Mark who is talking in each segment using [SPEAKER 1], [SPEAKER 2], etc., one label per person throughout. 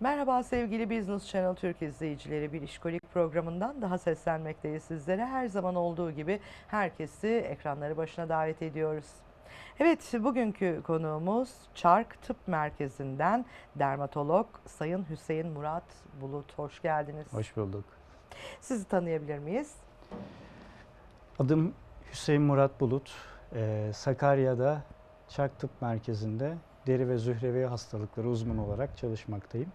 [SPEAKER 1] Merhaba sevgili Business Channel Türk izleyicileri. Bir işkolik programından daha seslenmekteyiz sizlere. Her zaman olduğu gibi herkesi ekranları başına davet ediyoruz. Evet, bugünkü konuğumuz Çark Tıp Merkezi'nden dermatolog Sayın Hüseyin Murat Bulut. Hoş geldiniz.
[SPEAKER 2] Hoş bulduk.
[SPEAKER 1] Sizi tanıyabilir miyiz?
[SPEAKER 2] Adım Hüseyin Murat Bulut. Ee, Sakarya'da Çak Tıp Merkezi'nde deri ve zührevi hastalıkları uzmanı olarak çalışmaktayım.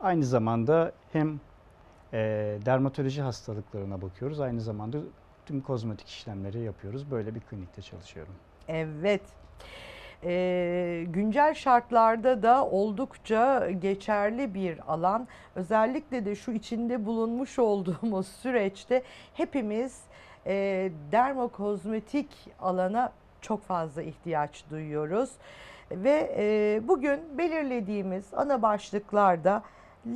[SPEAKER 2] Aynı zamanda hem e, dermatoloji hastalıklarına bakıyoruz, aynı zamanda tüm kozmetik işlemleri yapıyoruz. Böyle bir klinikte çalışıyorum.
[SPEAKER 1] Evet. Ee, güncel şartlarda da oldukça geçerli bir alan. Özellikle de şu içinde bulunmuş olduğumuz süreçte hepimiz e, dermokozmetik alana çok fazla ihtiyaç duyuyoruz. Ve e, bugün belirlediğimiz ana başlıklarda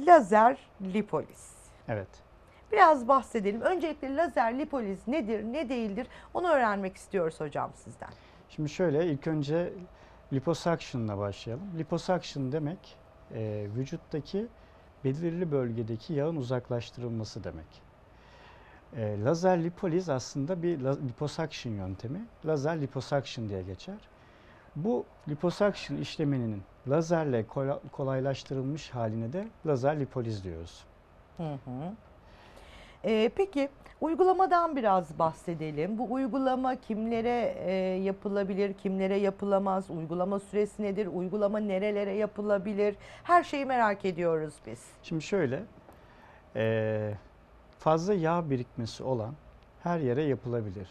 [SPEAKER 1] lazer lipoliz.
[SPEAKER 2] Evet.
[SPEAKER 1] Biraz bahsedelim. Öncelikle lazer lipoliz nedir, ne değildir onu öğrenmek istiyoruz hocam sizden.
[SPEAKER 2] Şimdi şöyle ilk önce liposuction'la başlayalım. Liposuction demek e, vücuttaki belirli bölgedeki yağın uzaklaştırılması demek. E, lazer lipoliz aslında bir liposuction yöntemi. Lazer liposuction diye geçer. Bu liposuction işleminin lazerle kola- kolaylaştırılmış haline de lazer lipoliz diyoruz.
[SPEAKER 1] Hı hı. Ee, peki uygulamadan biraz bahsedelim. Bu uygulama kimlere e, yapılabilir, kimlere yapılamaz? Uygulama süresi nedir? Uygulama nerelere yapılabilir? Her şeyi merak ediyoruz biz.
[SPEAKER 2] Şimdi şöyle, eee, fazla yağ birikmesi olan her yere yapılabilir.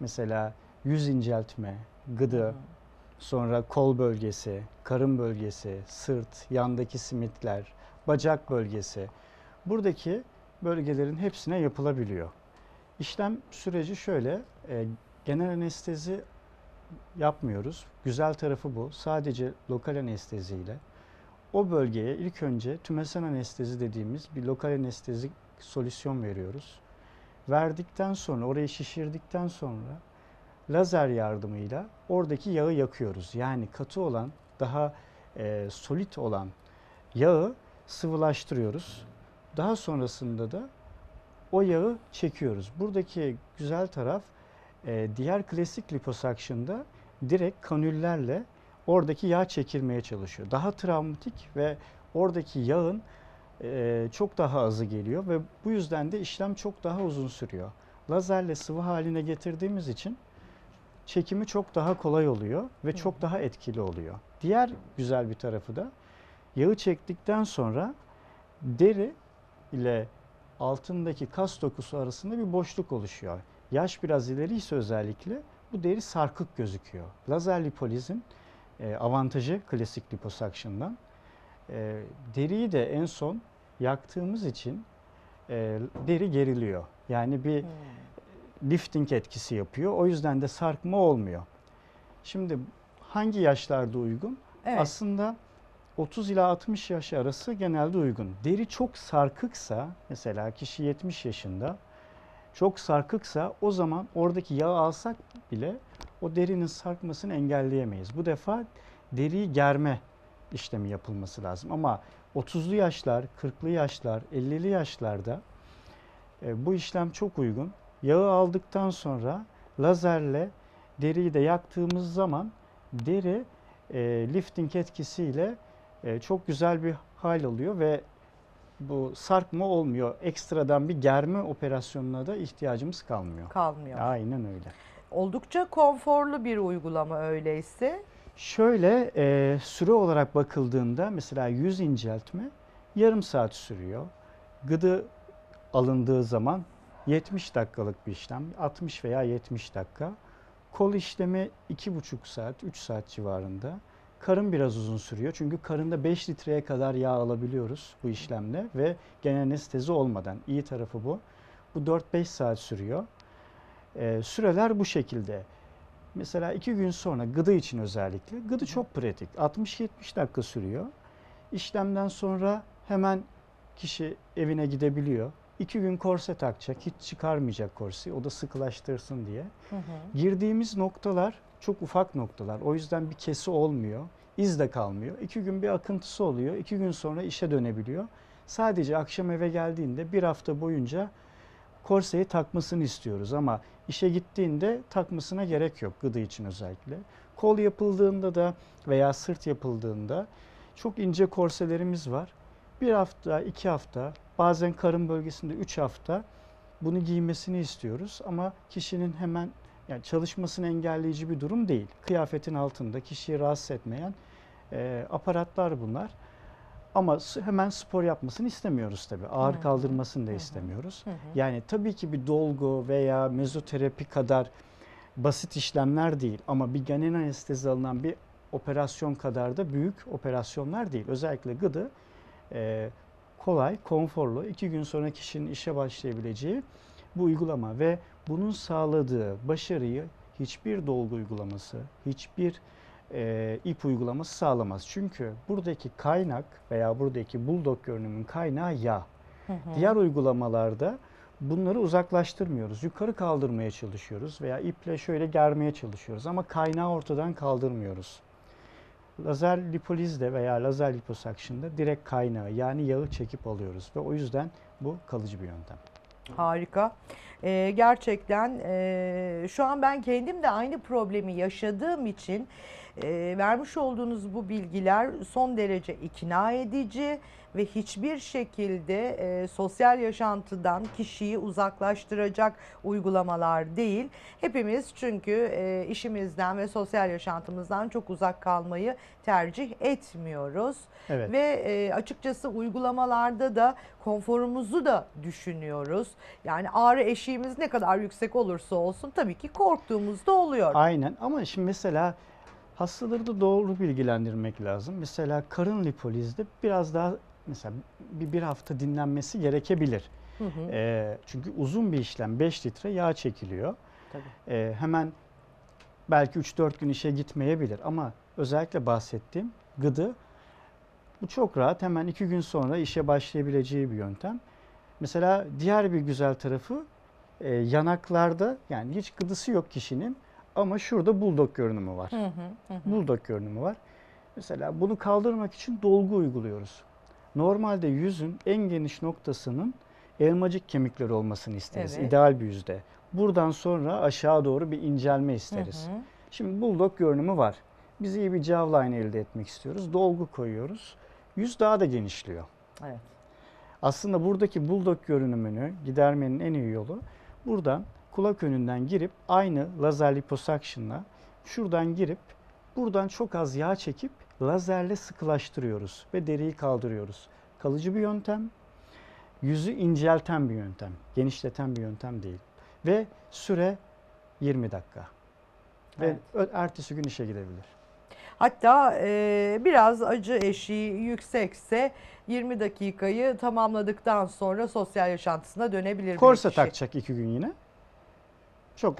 [SPEAKER 2] Mesela yüz inceltme, gıdı, sonra kol bölgesi, karın bölgesi, sırt, yandaki simitler, bacak bölgesi. Buradaki bölgelerin hepsine yapılabiliyor. İşlem süreci şöyle, e, genel anestezi yapmıyoruz. Güzel tarafı bu. Sadece lokal anesteziyle o bölgeye ilk önce tümesel anestezi dediğimiz bir lokal anestezik solüsyon veriyoruz. Verdikten sonra orayı şişirdikten sonra lazer yardımıyla oradaki yağı yakıyoruz. Yani katı olan daha e, solit olan yağı sıvılaştırıyoruz. Daha sonrasında da o yağı çekiyoruz. Buradaki güzel taraf e, diğer klasik liposuction'da direkt kanüllerle oradaki yağ çekilmeye çalışıyor. Daha travmatik ve oradaki yağın e, çok daha azı geliyor ve bu yüzden de işlem çok daha uzun sürüyor. Lazerle sıvı haline getirdiğimiz için çekimi çok daha kolay oluyor ve çok daha etkili oluyor. Diğer güzel bir tarafı da yağı çektikten sonra deri ile altındaki kas dokusu arasında bir boşluk oluşuyor. Yaş biraz ileriyse özellikle bu deri sarkık gözüküyor. Lazer lipolizin e, avantajı klasik liposuction'dan. E, deriyi de en son yaktığımız için e, deri geriliyor. Yani bir lifting etkisi yapıyor. O yüzden de sarkma olmuyor. Şimdi hangi yaşlarda uygun?
[SPEAKER 1] Evet.
[SPEAKER 2] Aslında 30 ila 60 yaş arası genelde uygun. Deri çok sarkıksa mesela kişi 70 yaşında çok sarkıksa o zaman oradaki yağı alsak bile o derinin sarkmasını engelleyemeyiz. Bu defa deriyi germe işlemi yapılması lazım. Ama 30'lu yaşlar, 40'lı yaşlar, 50'li yaşlarda e, bu işlem çok uygun. Yağı aldıktan sonra lazerle deriyi de yaktığımız zaman deri e, lifting etkisiyle e, çok güzel bir hal alıyor ve bu sarkma olmuyor. Ekstradan bir germe operasyonuna da ihtiyacımız kalmıyor.
[SPEAKER 1] Kalmıyor.
[SPEAKER 2] Aynen öyle.
[SPEAKER 1] Oldukça konforlu bir uygulama öyleyse.
[SPEAKER 2] Şöyle e, süre olarak bakıldığında mesela yüz inceltme yarım saat sürüyor. Gıdı alındığı zaman 70 dakikalık bir işlem, 60 veya 70 dakika. Kol işlemi 2,5 saat, 3 saat civarında. Karın biraz uzun sürüyor çünkü karında 5 litreye kadar yağ alabiliyoruz bu işlemle ve genel anestezi olmadan. İyi tarafı bu. Bu 4-5 saat sürüyor. E, süreler bu şekilde. Mesela iki gün sonra gıdı için özellikle. Gıdı çok pratik. 60-70 dakika sürüyor. İşlemden sonra hemen kişi evine gidebiliyor. İki gün korse takacak. Hiç çıkarmayacak korseyi. O da sıkılaştırsın diye.
[SPEAKER 1] Hı hı.
[SPEAKER 2] Girdiğimiz noktalar çok ufak noktalar. O yüzden bir kesi olmuyor. iz de kalmıyor. İki gün bir akıntısı oluyor. iki gün sonra işe dönebiliyor. Sadece akşam eve geldiğinde bir hafta boyunca korseyi takmasını istiyoruz ama işe gittiğinde takmasına gerek yok gıdı için özellikle. Kol yapıldığında da veya sırt yapıldığında çok ince korselerimiz var. Bir hafta, iki hafta, bazen karın bölgesinde üç hafta bunu giymesini istiyoruz ama kişinin hemen yani çalışmasını engelleyici bir durum değil. Kıyafetin altında kişiyi rahatsız etmeyen e, aparatlar bunlar. Ama hemen spor yapmasını istemiyoruz tabii. Ağır
[SPEAKER 1] hı,
[SPEAKER 2] kaldırmasını da istemiyoruz.
[SPEAKER 1] Hı.
[SPEAKER 2] Yani tabii ki bir dolgu veya mezoterapi kadar basit işlemler değil ama bir genel anestezi alınan bir operasyon kadar da büyük operasyonlar değil. Özellikle gıdı e, kolay, konforlu, iki gün sonra kişinin işe başlayabileceği bu uygulama ve bunun sağladığı başarıyı hiçbir dolgu uygulaması, hiçbir e, ip uygulaması sağlamaz. Çünkü buradaki kaynak veya buradaki bulldog görünümün kaynağı yağ.
[SPEAKER 1] Hı hı.
[SPEAKER 2] Diğer uygulamalarda bunları uzaklaştırmıyoruz. Yukarı kaldırmaya çalışıyoruz veya iple şöyle germeye çalışıyoruz ama kaynağı ortadan kaldırmıyoruz. Lazer lipolizde veya lazer liposuction'da direkt kaynağı yani yağı çekip alıyoruz ve o yüzden bu kalıcı bir yöntem.
[SPEAKER 1] Harika. Ee, gerçekten e, şu an ben kendim de aynı problemi yaşadığım için e, vermiş olduğunuz bu bilgiler son derece ikna edici ve hiçbir şekilde e, sosyal yaşantıdan kişiyi uzaklaştıracak uygulamalar değil. Hepimiz çünkü e, işimizden ve sosyal yaşantımızdan çok uzak kalmayı tercih etmiyoruz.
[SPEAKER 2] Evet.
[SPEAKER 1] Ve e, açıkçası uygulamalarda da konforumuzu da düşünüyoruz. Yani ağrı eşiğimiz ne kadar yüksek olursa olsun tabii ki korktuğumuz da oluyor.
[SPEAKER 2] Aynen ama şimdi mesela hastaları da doğru bilgilendirmek lazım. Mesela karın lipolizde biraz daha mesela bir, bir hafta dinlenmesi gerekebilir.
[SPEAKER 1] Hı hı,
[SPEAKER 2] Ee, çünkü uzun bir işlem 5 litre yağ çekiliyor.
[SPEAKER 1] tabii.
[SPEAKER 2] Ee, hemen belki 3-4 gün işe gitmeyebilir ama özellikle bahsettiğim gıdı bu çok rahat hemen 2 gün sonra işe başlayabileceği bir yöntem. Mesela diğer bir güzel tarafı e, yanaklarda yani hiç gıdısı yok kişinin ama şurada bulldog görünümü var.
[SPEAKER 1] Hı hı, hı.
[SPEAKER 2] Bulldog görünümü var. Mesela bunu kaldırmak için dolgu uyguluyoruz. Normalde yüzün en geniş noktasının elmacık kemikleri olmasını isteriz.
[SPEAKER 1] Evet.
[SPEAKER 2] ideal bir yüzde. Buradan sonra aşağı doğru bir incelme isteriz.
[SPEAKER 1] Hı hı.
[SPEAKER 2] Şimdi bulldog görünümü var. Biz iyi bir jawline elde etmek istiyoruz. Dolgu koyuyoruz. Yüz daha da genişliyor.
[SPEAKER 1] Evet.
[SPEAKER 2] Aslında buradaki bulldog görünümünü gidermenin en iyi yolu buradan kulak önünden girip aynı lazer liposuction'la şuradan girip buradan çok az yağ çekip lazerle sıkılaştırıyoruz ve deriyi kaldırıyoruz. Kalıcı bir yöntem, yüzü incelten bir yöntem, genişleten bir yöntem değil. Ve süre 20 dakika. Ve
[SPEAKER 1] Evet.
[SPEAKER 2] ö- ertesi gün işe gidebilir.
[SPEAKER 1] Hatta e, biraz acı eşiği yüksekse 20 dakikayı tamamladıktan sonra sosyal yaşantısına dönebilir
[SPEAKER 2] Korse takacak iki gün yine. Çok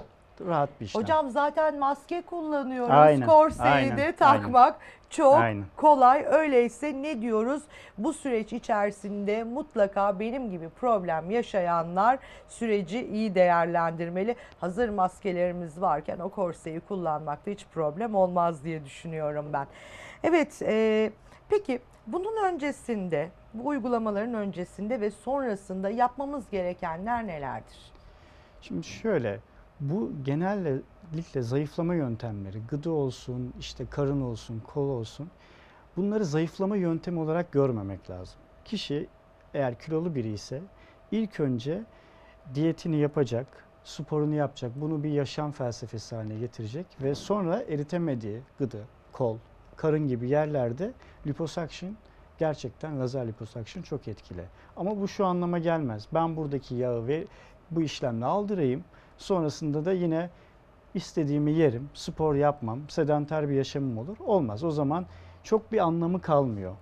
[SPEAKER 2] rahat bir işlem.
[SPEAKER 1] Hocam zaten maske kullanıyoruz.
[SPEAKER 2] Aynen,
[SPEAKER 1] Korseyi
[SPEAKER 2] aynen,
[SPEAKER 1] de takmak çok
[SPEAKER 2] Aynen.
[SPEAKER 1] kolay. Öyleyse ne diyoruz? Bu süreç içerisinde mutlaka benim gibi problem yaşayanlar süreci iyi değerlendirmeli. Hazır maskelerimiz varken o korseyi kullanmakta hiç problem olmaz diye düşünüyorum ben. Evet, e, peki bunun öncesinde, bu uygulamaların öncesinde ve sonrasında yapmamız gerekenler nelerdir?
[SPEAKER 2] Şimdi şöyle, bu genellikle zayıflama yöntemleri, gıdı olsun, işte karın olsun, kol olsun, bunları zayıflama yöntemi olarak görmemek lazım. Kişi eğer kilolu biri ise ilk önce diyetini yapacak, sporunu yapacak, bunu bir yaşam felsefesi haline getirecek ve sonra eritemediği gıdı, kol, karın gibi yerlerde liposuction gerçekten lazer liposuction çok etkili. Ama bu şu anlama gelmez. Ben buradaki yağı ve bu işlemle aldırayım. Sonrasında da yine istediğimi yerim, spor yapmam, sedanter bir yaşamım olur. Olmaz. O zaman çok bir anlamı kalmıyor.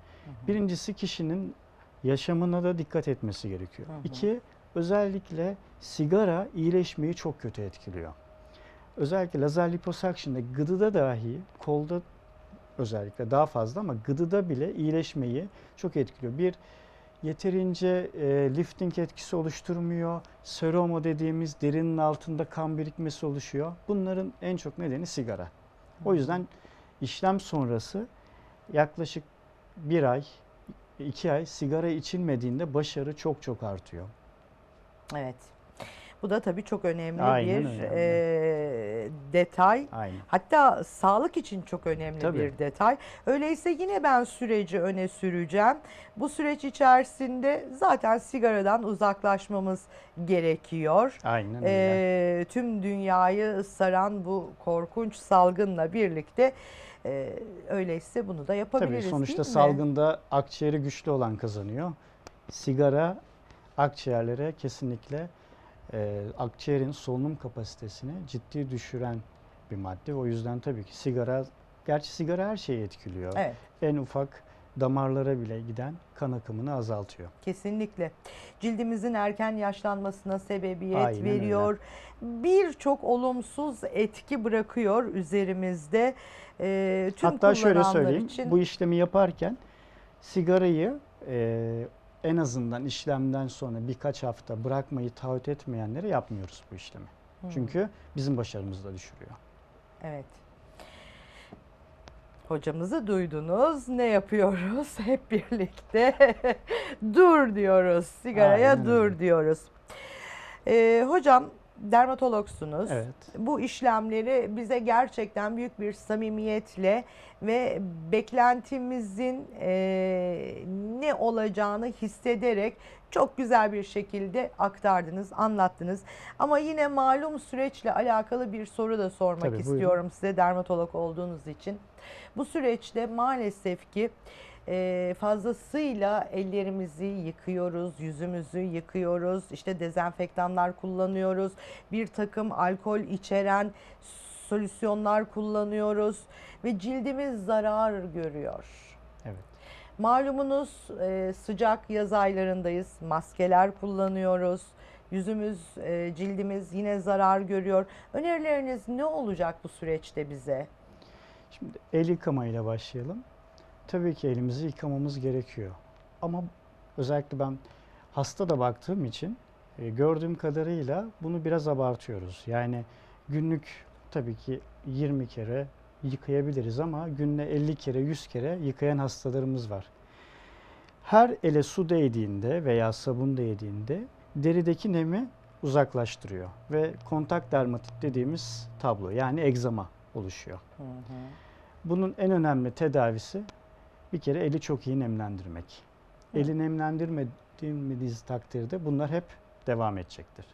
[SPEAKER 2] Birincisi kişinin yaşamına da dikkat etmesi gerekiyor.
[SPEAKER 1] Hı hı.
[SPEAKER 2] İki, özellikle sigara iyileşmeyi çok kötü etkiliyor. Özellikle lazer liposuction'da gıdıda dahi, kolda özellikle daha fazla ama gıdıda bile iyileşmeyi çok etkiliyor. Bir, yeterince e, lifting etkisi oluşturmuyor. Seromo dediğimiz derinin altında kan birikmesi oluşuyor. Bunların en çok nedeni sigara. O yüzden işlem sonrası yaklaşık bir ay, iki ay sigara içilmediğinde başarı çok çok artıyor.
[SPEAKER 1] Evet. Bu da tabii çok önemli
[SPEAKER 2] Aynen
[SPEAKER 1] bir
[SPEAKER 2] öyle.
[SPEAKER 1] e, detay.
[SPEAKER 2] Aynen.
[SPEAKER 1] Hatta sağlık için çok önemli
[SPEAKER 2] Tabii.
[SPEAKER 1] bir detay. Öyleyse yine ben süreci öne süreceğim. Bu süreç içerisinde zaten sigaradan uzaklaşmamız gerekiyor.
[SPEAKER 2] Aynen öyle.
[SPEAKER 1] Ee, tüm dünyayı saran bu korkunç salgınla birlikte e, öyleyse bunu da yapabiliriz
[SPEAKER 2] Tabii sonuçta
[SPEAKER 1] değil mi?
[SPEAKER 2] salgında akciğeri güçlü olan kazanıyor. Sigara akciğerlere kesinlikle e, akciğerin solunum kapasitesini ciddi düşüren bir madde. O yüzden tabii ki sigara, gerçi sigara her şeyi etkiliyor.
[SPEAKER 1] Evet.
[SPEAKER 2] En ufak damarlara bile giden kan akımını azaltıyor.
[SPEAKER 1] Kesinlikle. Cildimizin erken yaşlanmasına sebebiyet
[SPEAKER 2] Aynen
[SPEAKER 1] veriyor. Birçok olumsuz etki bırakıyor üzerimizde. Ee, tüm
[SPEAKER 2] Hatta şöyle söyleyeyim,
[SPEAKER 1] için
[SPEAKER 2] bu işlemi yaparken sigarayı e, en azından işlemden sonra birkaç hafta bırakmayı taahhüt etmeyenlere yapmıyoruz bu işlemi.
[SPEAKER 1] Hı,
[SPEAKER 2] Çünkü bizim başarımızı da düşürüyor.
[SPEAKER 1] evet. Hocamızı duydunuz. Ne yapıyoruz? Hep birlikte dur diyoruz. Sigaraya
[SPEAKER 2] Aynen
[SPEAKER 1] dur diyoruz. Ee, hocam dermatologsunuz.
[SPEAKER 2] Evet.
[SPEAKER 1] bu işlemleri bize gerçekten büyük bir samimiyetle ve beklentimizin eee, ne olacağını hissederek çok güzel bir şekilde aktardınız, anlattınız. Ama yine malum süreçle alakalı bir soru da sormak
[SPEAKER 2] Tabii, buyurun.
[SPEAKER 1] istiyorum size dermatolog olduğunuz için. Bu süreçte maalesef ki eee, fazlasıyla ellerimizi yıkıyoruz, yüzümüzü yıkıyoruz, işte dezenfektanlar kullanıyoruz, bir takım alkol içeren solüsyonlar kullanıyoruz ve cildimiz zarar görüyor.
[SPEAKER 2] Evet.
[SPEAKER 1] Malumunuz e, sıcak yaz aylarındayız, maskeler kullanıyoruz, yüzümüz, e, cildimiz yine zarar görüyor. Önerileriniz ne olacak bu süreçte bize?
[SPEAKER 2] Şimdi el yıkamayla başlayalım. Tabii ki elimizi yıkamamız gerekiyor. Ama özellikle ben hasta da baktığım için e, gördüğüm kadarıyla bunu biraz abartıyoruz. Yani günlük tabii ki 20 kere yıkayabiliriz ama günde 50 kere 100 kere yıkayan hastalarımız var. Her ele su değdiğinde veya sabun değdiğinde derideki nemi uzaklaştırıyor ve kontak dermatit dediğimiz tablo yani egzama oluşuyor. Bunun en önemli tedavisi bir kere eli çok iyi nemlendirmek.
[SPEAKER 1] Hı.
[SPEAKER 2] Eli nemlendirmediğimiz takdirde bunlar hep devam edecektir.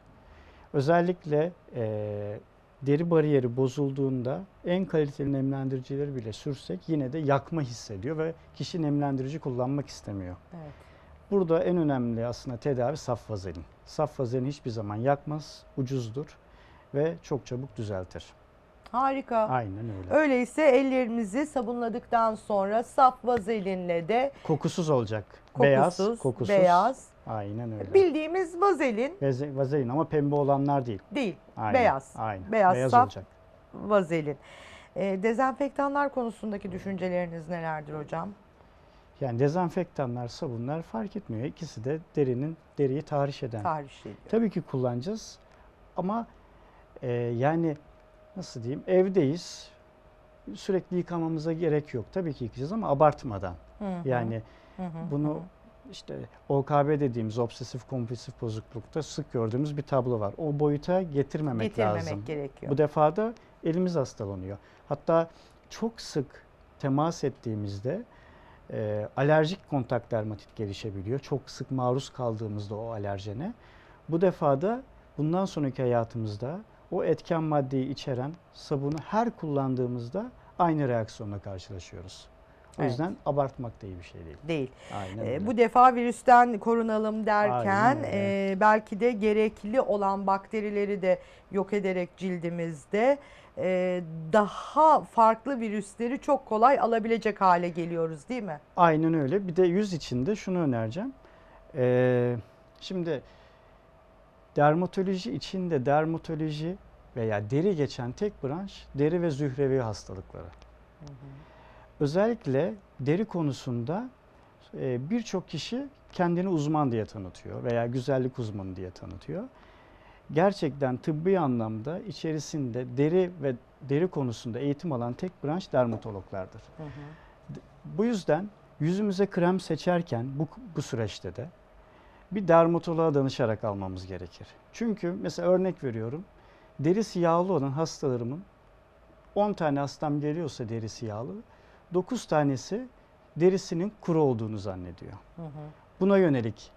[SPEAKER 2] Özellikle eee, deri bariyeri bozulduğunda en kaliteli nemlendiricileri bile sürsek yine de yakma hissediyor ve kişi nemlendirici kullanmak istemiyor.
[SPEAKER 1] Evet.
[SPEAKER 2] Burada en önemli aslında tedavi saf vazelin. Saf vazelin hiçbir zaman yakmaz, ucuzdur ve çok çabuk düzeltir.
[SPEAKER 1] Harika.
[SPEAKER 2] Aynen öyle.
[SPEAKER 1] Öyleyse ellerimizi sabunladıktan sonra saf vazelinle de
[SPEAKER 2] Kokusuz olacak.
[SPEAKER 1] kokusuz,
[SPEAKER 2] beyaz, kokusuz.
[SPEAKER 1] beyaz,
[SPEAKER 2] Aynen öyle.
[SPEAKER 1] bildiğimiz vazelin
[SPEAKER 2] Vaze- Vazelin ama pembe olanlar değil.
[SPEAKER 1] değil,
[SPEAKER 2] Aynen,
[SPEAKER 1] beyaz.
[SPEAKER 2] Aynen.
[SPEAKER 1] Beyaz, saf.
[SPEAKER 2] olacak.
[SPEAKER 1] vazelin. E, dezenfektanlar konusundaki düşünceleriniz nelerdir hocam?
[SPEAKER 2] Yani dezenfektanlar, sabunlar fark etmiyor. İkisi de derinin deriyi tahriş eden.
[SPEAKER 1] Tahriş ediyor.
[SPEAKER 2] Tabii ki kullanacağız ama e, yani nasıl diyeyim evdeyiz. Sürekli yıkamamıza gerek yok. Tabii ki yıkayacağız ama abartmadan.
[SPEAKER 1] Hı hı,
[SPEAKER 2] Yani
[SPEAKER 1] hı hı,
[SPEAKER 2] bunu
[SPEAKER 1] hı.
[SPEAKER 2] işte OKB dediğimiz obsesif kompulsif bozuklukta sık gördüğümüz bir tablo var. O boyuta getirmemek,
[SPEAKER 1] getirmemek
[SPEAKER 2] lazım.
[SPEAKER 1] gerekiyor.
[SPEAKER 2] Bu defa da elimiz hastalanıyor. Hatta çok sık temas ettiğimizde e, alerjik kontak dermatit gelişebiliyor. Çok sık maruz kaldığımızda o alerjene. Bu defa da bundan sonraki hayatımızda o etken maddeyi içeren sabunu her kullandığımızda aynı reaksiyonla karşılaşıyoruz. O
[SPEAKER 1] Evet.
[SPEAKER 2] yüzden abartmak da iyi bir şey değil.
[SPEAKER 1] değil.
[SPEAKER 2] Aynen
[SPEAKER 1] E,
[SPEAKER 2] öyle.
[SPEAKER 1] bu defa virüsten korunalım derken e, belki de gerekli olan bakterileri de yok ederek cildimizde e, daha farklı virüsleri çok kolay alabilecek hale geliyoruz değil mi?
[SPEAKER 2] Aynen öyle. Bir de yüz içinde şunu önereceğim. Ee, şimdi dermatoloji içinde dermatoloji veya deri geçen tek branş deri ve zührevi hastalıkları. Özellikle deri konusunda e, birçok kişi kendini uzman diye tanıtıyor veya güzellik uzmanı diye tanıtıyor. gerçekten tıbbi anlamda içerisinde deri ve deri konusunda eğitim alan tek branş dermatologlardır.
[SPEAKER 1] Hı hı.
[SPEAKER 2] Bu yüzden yüzümüze krem seçerken bu, bu süreçte de bir dermatoloğa danışarak almamız gerekir. Çünkü mesela örnek veriyorum. Derisi yağlı olan hastalarımın 10 tane hastam geliyorsa derisi yağlı, 9 tanesi derisinin kuru olduğunu zannediyor.
[SPEAKER 1] Hı hı.
[SPEAKER 2] Buna yönelik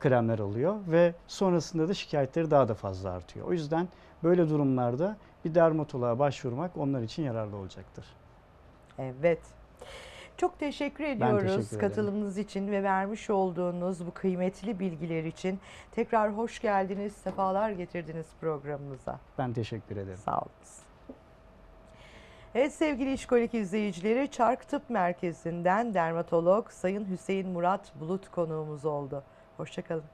[SPEAKER 2] kremler alıyor ve sonrasında da şikayetleri daha da fazla artıyor. O yüzden böyle durumlarda bir dermatoloğa başvurmak onlar için yararlı olacaktır.
[SPEAKER 1] Evet. Çok teşekkür ediyoruz
[SPEAKER 2] teşekkür
[SPEAKER 1] katılımınız için ve vermiş olduğunuz bu kıymetli bilgiler için. Tekrar hoş geldiniz, sefalar getirdiniz programımıza.
[SPEAKER 2] Ben teşekkür ederim.
[SPEAKER 1] Sağ olunuz. Evet sevgili İşkolik izleyicileri Çark Tıp Merkezi'nden dermatolog Sayın Hüseyin Murat Bulut konuğumuz oldu. Hoşçakalın.